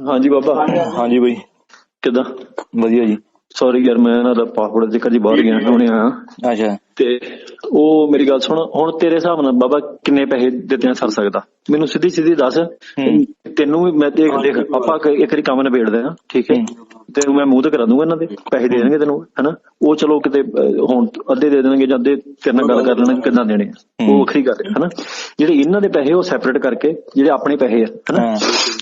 ਹਾਂਜੀ ਬਾਬਾ। ਹਾਂਜੀ ਬਈ। ਕਿਦਾਂ? ਵਧੀਆ ਜੀ। ਸੌਰੀ ਯਾਰ ਮੈਂ ਨਾ ਪਾਸਪੋਰਟ ਦੇ ਕਦੀ ਬਾਹਰ ਗਿਆ ਹੁਣੇ ਆ ਅੱਛਾ। ਤੇ ਉਹ ਮੇਰੀ ਗੱਲ ਸੁਣ ਹੁਣ ਤੇਰੇ ਹਿਸਾਬ ਨਾਲ ਬਾਬਾ ਕਿੰਨੇ ਪੈਸੇ ਦਿੱਤੇ ਸਰ ਸਕਦਾ? ਮੈਨੂੰ ਸਿੱਧੀ ਸਿੱਧੀ ਦੱਸ ਤੈਨੂੰ ਵੀ ਮੈਂ ਦੇਖ ਦੇਖ ਆਪਾਂ ਇੱਕ ਵਾਰੀ ਕੰਮ ਨਿਬੇੜਦੇ ਆ ਠੀਕ ਹੈ? ਤੇ ਮੈਂ ਮੂੰਹ ਤੇ ਕਰਾ ਦੂੰਗਾ ਇਹਨਾਂ ਦੇ ਪੈਸੇ ਦੇ ਦੇਣਗੇ ਤੈਨੂੰ ਹਨਾ? ਉਹ ਚਲੋ ਕਿਤੇ ਹੁਣ ਅੱਧੇ ਦੇ ਦੇਣਗੇ ਜਾਂ ਅੱਧੇ ਤੇਰੇ ਨਾਲ ਗੱਲ ਕਰ ਲੈਣਗੇ ਕਿੰਨਾ ਦੇਣੇ ਉਹ ਵੱਖਰੀ ਗੱਲ ਹੈ ਹਨਾ? ਜਿਹੜੇ ਇਹਨਾਂ ਦੇ ਪੈਸੇ ਉਹ ਸੈਪਰੇਟ ਕਰਕੇ ਜਿਹੜੇ ਆਪਣੇ ਪੈਸੇ ਆ ਹਨਾ।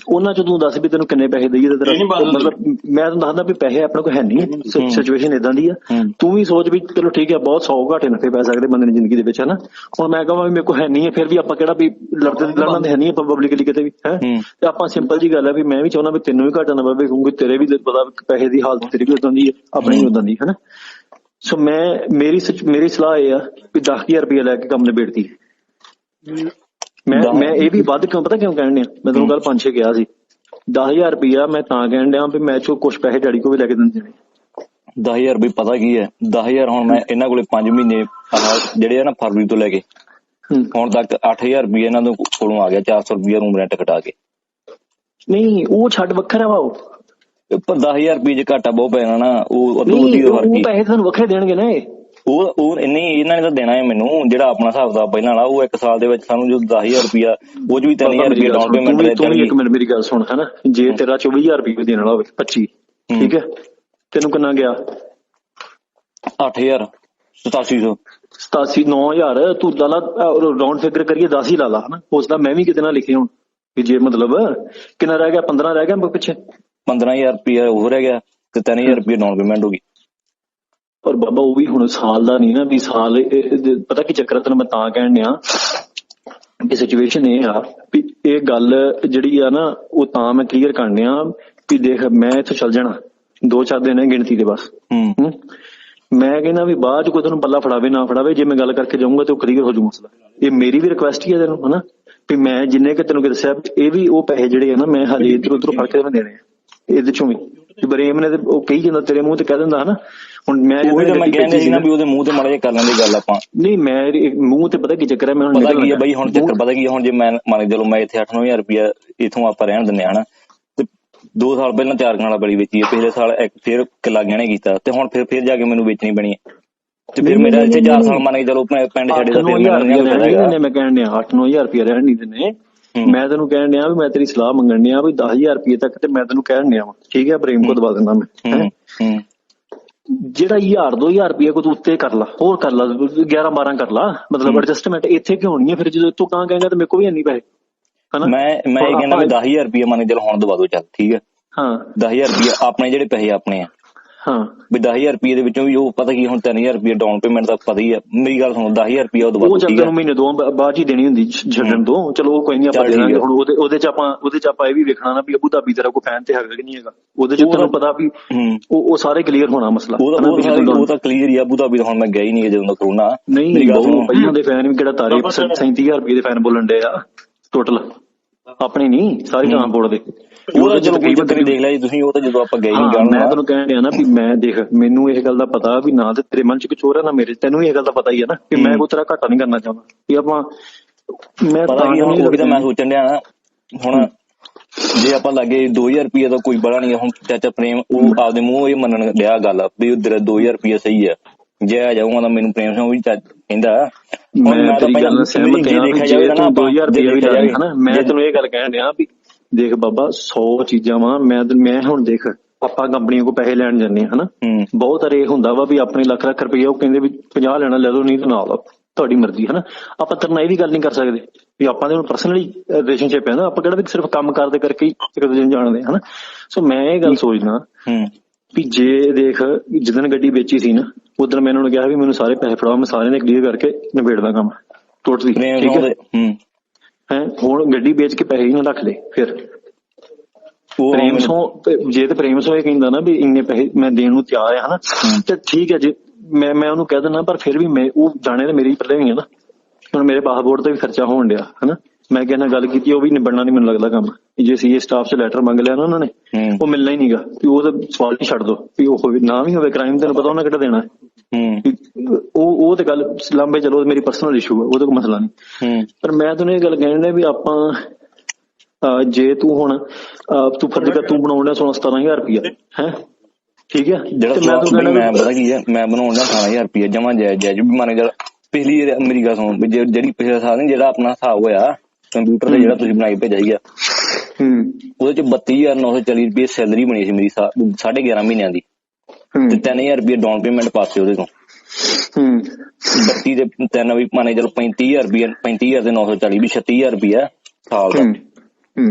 ਉਹਨਾਂ ਚ ਤੂੰ ਦੱਸ ਵੀ ਤੈਨੂੰ ਕਿੰਨੇ ਪੈਸੇ ਦਈਏ ਤੇ ਤੇਰਾ ਮਤਲਬ ਮੈਂ ਤੈਨੂੰ ਦੱਸਦਾ ਵੀ ਪੈਸੇ ਆਪਣੇ ਕੋਲ ਹੈ ਨਹੀਂ ਸਿਚੁਏਸ਼ਨ ਇਦਾਂ ਦੀ ਆ। ਤੂੰ ਵੀ ਸੋਚ ਵੀ ਚਲੋ ਠੀਕ ਹੈ ਬਹੁਤ 100 ਘਾਟੇ ਨਫੇ ਪੈ ਸਕਦੇ ਬੰਦੇ ਦੀ ਜ਼ਿੰਦਗੀ ਦੇ ਵਿੱਚ ਹਨਾ? ਹੁਣ ਮੈਂ ਕਹਾਂ ਵੀ ਮੇਰੇ ਕੋਲ ਹੈ ਨਹੀਂ ਹੈ ਫਿਰ ਵੀ ਆਪਾਂ ਕਿਹੜਾ ਵੀ ਲੜਦੇ ਲੜਨਾ ਤੇ ਹੈ ਨਹੀਂ ਆਪਾਂ ਪਬਲਿਕਲੀ ਕਿਤੇ ਵੀ ਹੈ। ਤੇ ਆਪਾਂ ਸਿੰਪਲ ਜੀ ਗੱਲ ਹੈ ਵੀ ਮੈਂ ਵੀ ਚਾਹੁੰਦਾ ਵੀ ਤੈਨੂੰ ਵੀ ਘਾਟਾ ਨਾ ਪਵੇ ਕਿਉਂਕਿ ਤੇਰੇ ਵੀ ਪਤਾ ਪੈਸੇ ਦੀ ਹਾਲਤ ਤੇਰੀ ਵੀ ਉਦਾਂ ਦੀ ਹੈ ਆਪਣੀ ਵੀ ਉਦਾਂ ਦੀ ਹਨਾ? ਸੋ ਮੈਂ ਮੇਰੀ ਸੱਚ- ਮੇਰੀ ਸਲਾਹ ਇਹ ਆ ਵੀ 10000 ਰੁਪਏ ਲੈ ਕੇ ਕੰਮ ਨਿਬੇੜਦੀ ਇਹ ਵੀ ਵੱਧ ਕਿਉਂ? ਪਤਾ ਕਿਉਂ ਕਹਿਣ ਡਿਆ? ਮੈਂ ਤੁਹਾਨੂੰ ਕੱਲ 5-6 ਕਿਹਾ ਸੀ। 10000 ਰੁਪਿਆ ਮੈਂ ਤਾਂ ਕਹਿਣ ਡਿਆ ਵੀ ਮੈਂ ਚੋ ਕੁਝ ਪੈਸੇ ਡੈਡੀ ਕੋ ਵੀ ਲੈ ਕੇ ਦਿੰਦੇ ਨੇ। 10000 ਬਈ ਪਤਾ ਕੀ ਹੈ? 10000 ਹੁਣ ਮੈਂ ਇਹਨਾਂ ਕੋਲੇ 5 ਮਹੀਨੇ ਜਿਹੜੇ ਆ ਨਾ ਫਰਵਰੀ ਤੋਂ ਲੈ ਕੇ। ਹੁਣ ਤੱਕ 8000 ਰੁਪਏ ਇਹਨਾਂ ਦੇ ਕੋਲੋਂ ਆ ਗਿਆ 400 ਰੁਪਏ ਰੂਮ ਰੈਂਟ ਕਟਾ ਕੇ। ਨਹੀਂ ਉਹ ਛੱਡ ਵੱਖਰਾ ਵਾ ਉਹ। ਤੇ ਪਰ 10000 ਰੁਪਏ ਜੇ ਘਾਟਾ ਬਹੁਤ ਪੈਣਾ ਨਾ ਉਹ ਉਹ ਪੈਸੇ ਤੁਹਾਨੂੰ ਵੱਖਰੇ ਦੇਣਗੇ ਨਾ ਇਹ। ਉਹ ਉਹ ਇੰਨੇ ਇਹਨਾਂ ਨੇ ਤਾਂ ਦੇਣਾ ਹੈ ਮੈਨੂੰ ਜਿਹੜਾ ਆਪਣਾ ਹਿਸਾਬ ਦਾ ਪਹਿਲਾਂ ਵਾਲਾ ਉਹ ਇੱਕ ਸਾਲ ਦੇ ਵਿੱਚ ਸਾਨੂੰ ਜੋ 10000 ਰੁਪਿਆ ਉਹ ਚ ਵੀ 3000 ਰੁਪਏ ਡਾਊਨ ਪੇਮੈਂਟ ਦੇ ਤੂੰ ਇੱਕ ਮਿੰਟ ਮੇਰੀ ਗੱਲ ਸੁਣ ਹੈਨਾ? ਜੇ ਤੇਰਾ 24000 ਰੁਪਏ ਦੇਣ ਵਾਲਾ ਹੋਵੇ 25 ਠੀਕ ਹੈ? ਤੈਨੂੰ ਕਿੰਨਾ ਗਿਆ? 8000 8700 87 9000 ਤੂੰ ਲਾ ਰਾਉਂਡ ਫਿਗਰ ਕਰੀਏ 10 ਹੀ ਲਾ ਲਾ ਹਨਾ? ਉਸ ਦਾ ਮੈਂ ਵੀ ਕਿਤੇ ਨਾ ਲਿਖੇ ਹੁਣ ਵੀ ਜੇ ਮਤਲਬ ਕਿੰਨਾ ਰਹਿ ਗਿਆ? 15 ਰਹਿ ਗਿਆ ਪਿੱਛੇ? 15000 ਰੁਪਏ ਹੋਰ ਰਹਿ ਗਿਆ ਤੇ 3000 ਰੁਪਏ ਡਾਊਨ ਪੇਮੈਂਟ ਹੋ ਗਈ। ਪਰ ਬਾਬਾ ਉਹ ਵੀ ਹੁਣ ਸਾਲ ਦਾ ਨਹੀਂ ਨਾ ਵੀ ਸਾਲ ਇਹ- ਇਹ- ਪਤਾ ਕੀ ਚੱਕਰ ਆ ਤੈਨੂੰ ਮੈਂ ਤਾਂ ਕਹਿਣ ਡਿਆ ਕਿ ਸਿਚੁਏਸ਼ਨ ਇਹ ਆ ਵੀ ਇਹ ਗੱਲ ਜਿਹੜੀ ਆ ਨਾ ਉਹ ਤਾਂ ਮੈਂ ਕਲੀਅਰ ਕਰਨ ਡਿਆ ਵੀ ਦੇਖ ਮੈਂ ਇੱਥੋਂ ਚੱਲ ਜਾਣਾ। ਦੋ ਚਾਰ ਦਿਨ ਹੈ ਗਿਣਤੀ ਦੇ ਬਸ। ਹੂੰ। ਮੈਂ ਕਹਿੰਦਾ ਵੀ ਬਾਅਦ ਚ ਕੋਈ ਤੈਨੂੰ ਪੱਲਾ ਫੜਾਵੇ ਨਾ ਫੜਾਵੇ ਜੇ ਮੈਂ ਗੱਲ ਕਰਕੇ ਜਾਊਂਗਾ ਤੇ ਉਹ ਕਲੀਅਰ ਹੋ ਜੂ ਮਸਲਾ। ਇਹ ਮੇਰੀ ਵੀ ਰਿਕੁਐਸਟ ਹੀ ਹੈ ਤੈਨੂੰ ਹਨਾ? ਵੀ ਮੈਂ ਜਿੰਨੇ ਕਿ ਤੈਨੂੰ ਕਿ ਦੱਸਿਆ ਇਹ ਵੀ ਉਹ ਪੈਸੇ ਜਿਹੜੇ ਆ ਨਾ ਮੈਂ ਹਜੇ ਇਧਰ ਉਧਰ ਫੜ ਕੇ ਮੈਂ ਦੇਣੇ ਆ। ਇਹਦੇ ਚੋਂ ਵੀ। ਵੀ ਬਰੇਮ ਨੇ ਤੇ ਉਹ ਕਹੀ ਜਾਂਦਾ ਤੇਰੇ ਮੂੰਹ ਤੇ ਕਹਿ ਦਿੰਦਾ ਹਨਾ ਹੁਣ ਮੈਂ ਜਦੋਂ ਮੈਂ ਕਹਿੰਦੇ ਸੀ ਨਾ ਵੀ ਉਹਦੇ ਮੂੰਹ ਤੇ ਮਾੜਾ ਜਿਹਾ ਕਰ ਲੈਂਦੇ ਗੱਲ ਆਪਾਂ ਨਹੀਂ ਮੈਂ ਮੂੰਹ ਤੇ ਪਤਾ ਕੀ ਚੱਕਰ ਹੈ ਮੈਂ ਹੁਣ ਪਤਾ ਕੀ ਹੈ। ਬਈ ਹੁਣ ਚੱਕਰ ਪਤਾ ਕੀ ਹੈ ਹੁਣ ਜੇ ਮੈਂ ਮੰਨ ਕੇ ਚਲੋ ਮੈਂ ਇੱਥੇ 8-9000 ਰੁਪਇਆ ਇਥੋਂ ਆਪਾਂ ਰਹਿਣ ਦਿੰਦੇ ਹਾਂ ਹਨਾ ਤੇ 2 ਸਾਲ ਪਹਿਲਾਂ ਚਾਰ ਕਨਾਲਾ ਬੜੀ ਵੇਚੀ ਹੈ ਪਿਛਲੇ ਸਾਲ ਇੱਕ ਫਿਰ ਕਿੱਲਾ ਗਹਿਣੇ ਕੀਤਾ ਤੇ ਹੁਣ ਫਿਰ ਫਿਰ ਜਾ ਕੇ ਮੈਨੂੰ ਵੇਚਣੀ ਪੈਣੀ ਹੈ ਤੇ ਫਿਰ ਮੇਰਾ ਇੱਥੇ ਨਹੀਂ, 4 ਨਹੀਂ। ਸਾਲ ਮੰਨ ਕੇ ਚਲੋ ਪਿੰਡ ਛੱਡੇ ਦਾ ਫਿਰ 8-9000 ਮੈਨੂੰ ਨਹੀਂ ਰਹਿਣ ਪਤਾ ਨਹੀਂ ਹੈਗਾ ਦਿੰਦੇ ਮੈਂ ਕਹਿਣ ਡਿਆ 8-9000 ਰੁਪਏ ਰਹਿਣ ਨਹੀਂ ਦਿੰਦੇ। ਮੈਂ ਤੈਨੂੰ ਕਹਿਣ ਡਿਆ ਵੀ ਮੈਂ ਤੇਰੀ ਸਲਾਹ ਮੰਗਣ ਡਿਆ ਵੀ 10000 ਰੁਪਏ ਤੱਕ ਤੇ ਮੈਂ ਤੈਨੂੰ ਕਹਿਣ ਡਿਆ ਠੀਕ ਹੈ ਪ੍ਰੇਮ ਕੋ ਦਵਾ ਦਿੰਦਾ ਮੈਂ ਜਿਹੜਾ 1000 2000 ਰੁਪਏ ਕੋ ਤੂੰ ਉੱਤੇ ਕਰ ਲਾ ਹੋਰ ਕਰ ਲਾ 11 12 ਕਰ ਲਾ ਮਤਲਬ ਐਡਜਸਟਮੈਂਟ ਇੱਥੇ ਕਿਉਂ ਹੋਣੀ ਹੈ? ਫਿਰ ਜਦੋਂ ਤੂੰ ਕਾਂ ਕਹੇਗਾ ਤੇ ਮੇਰੇ ਕੋ ਵੀ ਨਹੀਂ ਪੈਸੇ ਹਨਾ? ਮੈਂ ਮੈਂ ਇਹ ਕਹਿੰਦਾ ਵੀ ਆਪਾਂ- 10000 ਰੁਪਇਆ ਮੰਨ ਕੇ ਚਲੋ ਹੁਣ ਦਵਾ ਦੋ ਚੱਲ ਠੀਕ ਹੈ? ਹਾਂ। 10000 ਰੁਪਇਆ ਆਪਣੇ ਜਿਹੜੇ ਪੈਸੇ ਆਪਣੇ ਆ ਹਾਂ। ਵੀ 10000 ਰੁਪਏ ਦੇ ਵਿੱਚੋਂ ਵੀ ਉਹ ਪਤਾ ਕੀ ਹੁਣ 3000 ਰੁਪਏ ਡਾਊਨ ਪੇਮੈਂਟ ਦਾ ਪਤਾ ਹੀ ਆ। ਮੇਰੀ ਗੱਲ ਸੁਣੋ 10000 ਰੁਪਏ ਉਹ ਦਵਾ ਉਹ ਦੋ ਚੱਲ ਠੀਕ ਹੈ ਤੈਨੂੰ ਮਹੀਨੇ ਦੋ ਬਾ- ਬਾਅਦ ਹੀ ਦੇਣੀ ਹੁੰਦੀ ਛੱਡਣ ਤੋਂ। ਚਲੋ ਉਹ ਕੋਈ ਨਹੀਂ ਆਪਾਂ ਦੇ ਦਾਂਗੇ। ਹੁਣ ਉਹਦੇ ਉਹਦੇ 'ਚ ਆਪਾਂ ਉਹਦੇ 'ਚ ਆਪਾਂ ਇਹ ਵੀ ਵੇਖਣਾ ਨਾ ਵੀ ਅਬੂ ਧਾਬੀ ਤੇਰਾ ਕੋਈ ਫੈਨ ਤੇ ਹੈਗਾ ਕਿ ਨਹੀਂ ਹੈਗਾ। ਉਹਦੇ 'ਚ ਉਹ ਤੈਨੂੰ ਤਾਂ- ਪਤਾ ਵੀ ਉਹ ਉਹ ਸਾਰੇ ਕਲੀਅਰ ਹੋਣਾ ਮਸਲਾ। ਉਹ ਤਾਂ ਤਾਂ ਤਾਂ ਕਲੀਅਰ ਹੀ ਆ। ਅਬੂ ਧਾਬੀ ਦਾ ਹੁਣ ਮੈਂ ਗਿਆ ਹੀ ਨਹੀਂ ਜਦੋਂ ਦਾ ਕਰੋਨਾ। ਨਹੀਂ ਮੇਰੀ ਗੱਲ ਬਹੁਤ ਸੁਣੋ। ਪਹਿਲਾਂ ਦੇ ਫੈਨ ਵੀ ਕਿਹੜਾ ਤਾਰੇ 37000 ਰੁਪਏ ਦੇ ਫੈਨ ਬੋਲਣ ਦੇ ਆ। ਟੋਟਲ ਆਪਣੇ ਨਹੀਂ ਸਾਰੀ ਗਾਂ ਬੋਲਦੇ। ਉਹ ਤਾਂ ਚਲੋ ਕੋਈ ਨਹੀਂ ਦੇਖ ਲਿਆ ਜੀ ਤੁਸੀਂ ਉਹ ਤਾਂ ਜਦੋਂ ਆਪਾਂ ਗਏ ਹਾਂ, ਗੱਲ ਮੈਂ ਤੈਨੂੰ ਕਹਿਣ ਡਿਆ ਨਾ ਵੀ ਮੈਂ ਦੇਖ ਮੈਨੂੰ ਇਹ ਗੱਲ ਦਾ ਪਤਾ ਵੀ ਨਾ ਤੇ ਤੇਰੇ ਮਨ 'ਚ ਕੁਝ ਹੋਰ ਹੈ ਨਾ ਮੇਰੇ। ਤੈਨੂੰ ਇਹ ਗੱਲ ਦਾ ਪਤਾ ਹੀ ਹੈ ਨਾ ਕਿ ਮੈਂ ਕੋਈ ਤੇਰਾ ਘਾਟਾ ਨਹੀਂ ਕਰਨਾ ਚਾਹੁੰਦਾ ਵੀ ਆਪਾਂ ਮੈਂ ਕੀ ਹੁਣ ਉਹ ਵੀ ਤਾਂ ਮੈਂ ਸੋਚਣ ਡਿਆ ਨਾ ਹੁਣ ਜੇ ਆਪਾਂ ਲੱਗੇ 2000 ਰੁਪਏ ਦਾ ਕੋਈ ਬੜਾ ਨਹੀਂ ਹੁਣ ਚਾਚਾ ਪ੍ਰੇਮ ਉਹ ਆਪਦੇ ਮੂੰਹ ਇਹ ਮੰਨਣ ਡਿਆ ਗੱਲ ਵੀ ਉਧਰ 2000 ਰੁਪਏ ਸਹੀ ਆ ਜੇ ਆ ਜਾਊਗਾ ਤਾਂ ਮੈਨੂੰ ਪ੍ਰੇਮ ਸਿੰਘ ਵੀ ਕਹਿੰਦਾ ਮੈਂ ਤਾਂ ਤੇਰੀ ਪਹਿਲਾਂ ਗੱਲ ਨਾਲ ਸਹਿਮਤ ਹਾਂ ਜੇ ਤੂੰ ਆਪਾਂ 2000 ਜੇ ਰੁਪਏ ਵੀ ਲਾ ਹਨਾ? ਮੈਂ ਤੈਨੂੰ ਇਹ ਗੱਲ ਕਹਿਣ ਡਿਆ ਵੀ ਦੇਖ ਬਾਬਾ 100 ਚੀਜ਼ਾਂ ਵਾ ਮੈਂ ਮੈਂ ਹੁਣ ਦੇਖ ਆਪਾਂ ਕੰਪਨੀਆਂ ਕੋ ਪੈਸੇ ਲੈਣ ਜੰਨੇ ਹਨਾ? ਬਹੁਤ ਵਾਰ ਇਹ ਹੁੰਦਾ ਵਾ ਵੀ ਆਪਣੇ ਲੱਖ ਲੱਖ ਰੁਪਏ ਉਹ ਕਹਿੰਦੇ ਵੀ 50 ਲੈਣਾ ਲੈ ਲਓ ਨਹੀਂ ਤਾਂ ਨਾ ਲਓ ਤੁਹਾਡੀ ਮਰਜ਼ੀ ਹਨਾ? ਆਪਾਂ ਤੇਰੇ ਨਾਲ ਇਹ ਵੀ ਗੱਲ ਨਹੀਂ ਕਰ ਸਕਦੇ ਵੀ ਆਪਾਂ ਦੇ ਹੁਣ ਪਰਸਨਲੀ ਰਿਲੇਸ਼ਨਸ਼ਿਪ ਹੈ ਨਾ ਆਪਾਂ ਕਿਹੜਾ ਵੀ ਸਿਰਫ ਕੰਮ ਕਰਦੇ ਕਰਕੇ ਹੀ ਇੱਕ ਦੂਜੇ ਨੂੰ ਜਾਣਦੇ ਹਨਾ? ਸੋ ਮੈਂ ਇਹ ਗੱਲ ਸੋਚਦਾ ਵੀ ਜੇ ਦੇਖ ਜਿੱਦਣ ਗੱਡੀ ਵੇਚੀ ਸੀ ਨਾ ਉਦੋਂ ਮੈਂ ਉਹਨਾਂ ਨੂੰ ਕਿਹਾ ਵੀ ਮੈਨੂੰ ਸਾਰੇ ਪੈਸੇ ਫੜਾਓ ਮੈਂ ਸਾਰਿਆਂ ਨੇ ਕਲੀਅਰ ਕਰਕੇ ਨਿਬੇੜਦਾ ਕੰਮ। ਟੋਟਲੀ ਠੀਕ ਹੈ। ਹੂੰ ਹੁਣ ਗੱਡੀ ਵੇਚ ਕੇ ਪੈਸੇ ਹੀ ਨਾ ਰੱਖ ਲੈ ਫਿਰ। ਉਹ ਪ੍ਰੇਮ ਸੋ ਜੇ ਤੇ ਪ੍ਰੇਮ ਸੋ ਇਹ ਕਹਿੰਦਾ ਨਾ ਵੀ ਇੰਨੇ ਪੈਸੇ ਮੈਂ ਦੇਣ ਨੂੰ ਤਿਆਰ ਆ ਹਨਾ? ਤੇ ਠੀਕ ਹੈ ਜੇ ਮੈਂ ਮੈਂ ਉਹਨੂੰ ਕਹਿ ਦਿੰਦਾ ਪਰ ਫਿਰ ਵੀ ਮੈਂ ਉਹ ਜਾਣੇ ਤੇ ਮੇਰੀ ਪੱਲੇ ਵੀ ਹੈ ਨਾ। ਹੁਣ ਮੇਰੇ ਪਾਸਪੋਰਟ ਤੇ ਵੀ ਖਰਚਾ ਹੋਣ ਡਿਆ ਹਨਾ? ਮੈਂ ਕਿਹਾ ਨਾਲ ਗੱਲ ਕੀਤੀ ਉਹ ਵੀ ਨਿਬੜਨਾ ਨਹੀਂ ਮੈਨੂੰ ਲੱਗਦਾ ਕੰਮ। ਜੇ ਸੀਏ ਸਟਾਫ ਚ ਲੈਟਰ ਮੰਗ ਲਿਆ ਨਾ ਉਹਨਾਂ ਨੇ ਉਹ ਮਿਲਣਾ ਹੀ ਨਹੀਂਗਾ ਵੀ ਉਹ ਤਾਂ ਸਵਾਲ ਹੀ ਛੱਡ ਦੋ ਵੀ ਉਹ ਹੋਵੇ ਨਾ ਵੀ ਹੋਵੇ ਕ੍ਰਾਈਮ ਤੈਨੂੰ ਪਤਾ ਉਹਨਾਂ ਕਿਹੜਾ ਦੇਣਾ। ਉਹ ਉਹ ਤੇ ਗੱਲ ਲੰਬੇ ਚਲੋ ਮੇਰੀ ਪਰਸਨਲ ਇਸ਼ੂ ਹੈ ਉਹਦਾ ਕੋਈ ਮਸਲਾ ਨਹੀਂ। ਹੂੰ। ਪਰ ਮੈਂ ਤੁਹਾਨੂੰ ਇਹ ਗੱਲ ਕਹਿਣ ਡਿਆ ਵੀ ਆਪਾਂ ਜੇ ਤੂੰ ਹੁਣ ਤੂੰ ਫਰਜ਼ ਕਰ ਤੂੰ ਬਣਾਉਣਾ 16 17000 ਰੁਪਇਆ ਹੈ? ਠੀਕ ਹੈ? ਜਿਹੜਾ ਤੇ ਮੈਂ ਸਵਾਲ ਤੈਨੂੰ ਮੈਂ ਕਹਿਣਾ ਪਤਾ ਕੀ ਹੈ ਮੈਂ ਬਣਾਉਣ ਦਾ 18000 ਰੁਪਏ ਜਮਾ ਜਾਇਜ਼ ਜਾਇਜ਼ ਵੀ ਮੰਨ ਜਾ ਸੁਣ ਵੀ ਜੇ- ਜਿਹੜੀ ਪਿਛਲੇ ਸਾਲ ਨੀ ਜਿਹੜਾ ਆਪਣਾ ਹਿਸਾਬ ਹੋਇਆ ਕੰਪਿਊਟਰ ਤੇ ਜਿਹੜਾ ਤੁਸੀਂ ਬਣਾਈ ਭੇਜਿਆ ਸੀਗਾ ਹੂੰ। ਉਹਦੇ ਚ 32940 ਰੁਪਏ ਸੈਲਰੀ ਬਣੀ ਸੀ ਮੇਰੀ 11.5 ਮਹੀਨਿਆਂ ਦੀ। ਹੂੰ ਤੇ 3000 ਰੁਪਏ ਡਾਊਨ ਪੇਮੈਂਟ ਪਾਸੇ ਉਹਦੇ ਤੋਂ। ਹੂੰ। 32 ਦੇ ਤਿੰਨ ਵੀ ਮਾਨੇ ਚਲੋ 35000 ਰੁਪਏ 35000 ਦੇ 940 ਵੀ 36000 ਰੁਪਏ ਸਾਲ ਦਾ।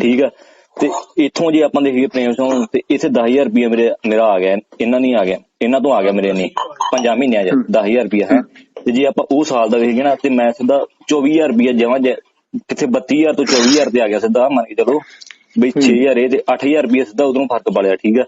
ਠੀਕ ਆ? ਤੇ ਇੱਥੋਂ ਜੇ ਆਪਾਂ ਦੇਖੀਏ ਪ੍ਰੇਮ ਸਿੰਘ ਤੇ ਇੱਥੇ 10000 ਰੁਪਏ ਮੇਰੇ ਮੇਰਾ ਆ ਗਿਆ ਇਹਨਾਂ ਨਹੀਂ ਆ ਗਿਆ ਇਹਨਾਂ ਤੋਂ ਆ ਗਿਆ ਮੇਰੇ ਨਹੀਂ ਪੰਜਾਂ ਮਹੀਨਿਆਂ ਚ 10000 ਰੁਪਏ ਹੈ? ਤੇ ਜੇ ਆਪਾਂ ਉਹ ਸਾਲ ਦਾ ਵੇਖੀਏ ਨਾ ਤੇ ਮੈਂ ਸਿੱਧਾ 24000 ਰੁਪਏ ਜਮਾ ਕਿੱਥੇ 32000 ਤੋਂ 24000 ਤੇ ਆ ਗਿਆ ਸਿੱਧਾ ਮੰਨ ਕੇ ਚਲੋ ਬਈ 6000 ਇਹ ਤੇ 8000 ਰੁਪਏ ਸਿੱਧਾ ਉਧਰੋਂ ਫ਼ਰਕ ਪਾ ਲਿਆ ਠੀਕ ਆ?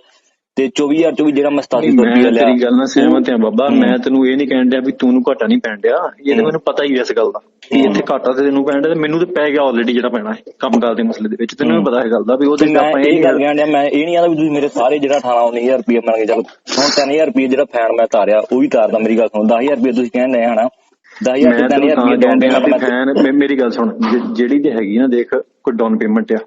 ਤੇ 24000 ਚੋਂ ਵੀ ਜਿਹੜਾ ਮੈਂ 8700 ਮੈਂ ਰੁਪਏ ਲਿਆ। ਤੇਰੀ ਗੱਲ ਨਾਲ ਸਹਿਮਤ ਹਾਂ ਬਾਬਾ ਮੈਂ ਤੈਨੂੰ ਇਹ ਨਹੀਂ ਕਹਿਣ ਡਿਆ ਵੀ ਤੂੰ ਨੂੰ ਘਾਟਾ ਨਹੀਂ ਪੈਣ ਡਿਆ। ਇਹ ਤਾਂ ਮੈਨੂੰ ਪਤਾ ਹੀ ਹੈ ਇਸ ਗੱਲ ਦਾ ਕਿ ਇੱਥੇ ਘਾਟਾ ਤੇ ਤੈਨੂੰ ਪੈਣ ਡਿਆ ਤੇ ਮੈਨੂੰ ਤੇ ਪੈ ਗਿਆ ਆਲਰੇਡੀ ਜਿਹੜਾ ਪੈਣਾ ਹੈ ਕੰਮ ਕਾਰ ਦੇ ਮਸਲੇ ਦੇ ਵਿੱਚ। ਤੈਨੂੰ ਪਤਾ ਹੈ ਗੱਲ ਦਾ ਵੀ ਉਹਦੇ ਆਪਾਂ ਇਹ ਗੱਲ ਕਹਿਣ ਡਿਆ ਮੈਂ ਇਹ ਨਹੀਂ ਆਦਾ ਵੀ ਤੁਸੀਂ ਮੇਰੇ ਸਾਰੇ ਜਿਹੜਾ 18 19000 ਰੁਪਏ ਮੰਨ ਕੇ ਚੱਲ ਹੁਣ 3000 ਰੁਪਏ ਜਿਹੜਾ ਫੈਨ ਮੈਂ ਤਾਰਿਆ ਉਹ ਵੀ ਤਾਰਦਾ ਮੇਰੀ ਗੱਲ ਸੁਣ। 10000 ਰੁਪਏ ਤੁਸੀਂ ਡਏ ਹਨਾ। 10000 ਮੈਂ ਤੇ ਤੈਨੂੰ 3000 ਤਾਂ ਰੁਪਏ ਡਾਊਨ ਪੇਮੈਂਟ ਮੇਰੀ ਗੱਲ ਸੁਣ ਜਿਹੜੀ ਤੇ ਹੈਗੀ ਨਾ ਦੇਖ ਕੋਈ ਡਾਊਨ ਪੇਮੈਂਟ ਆ।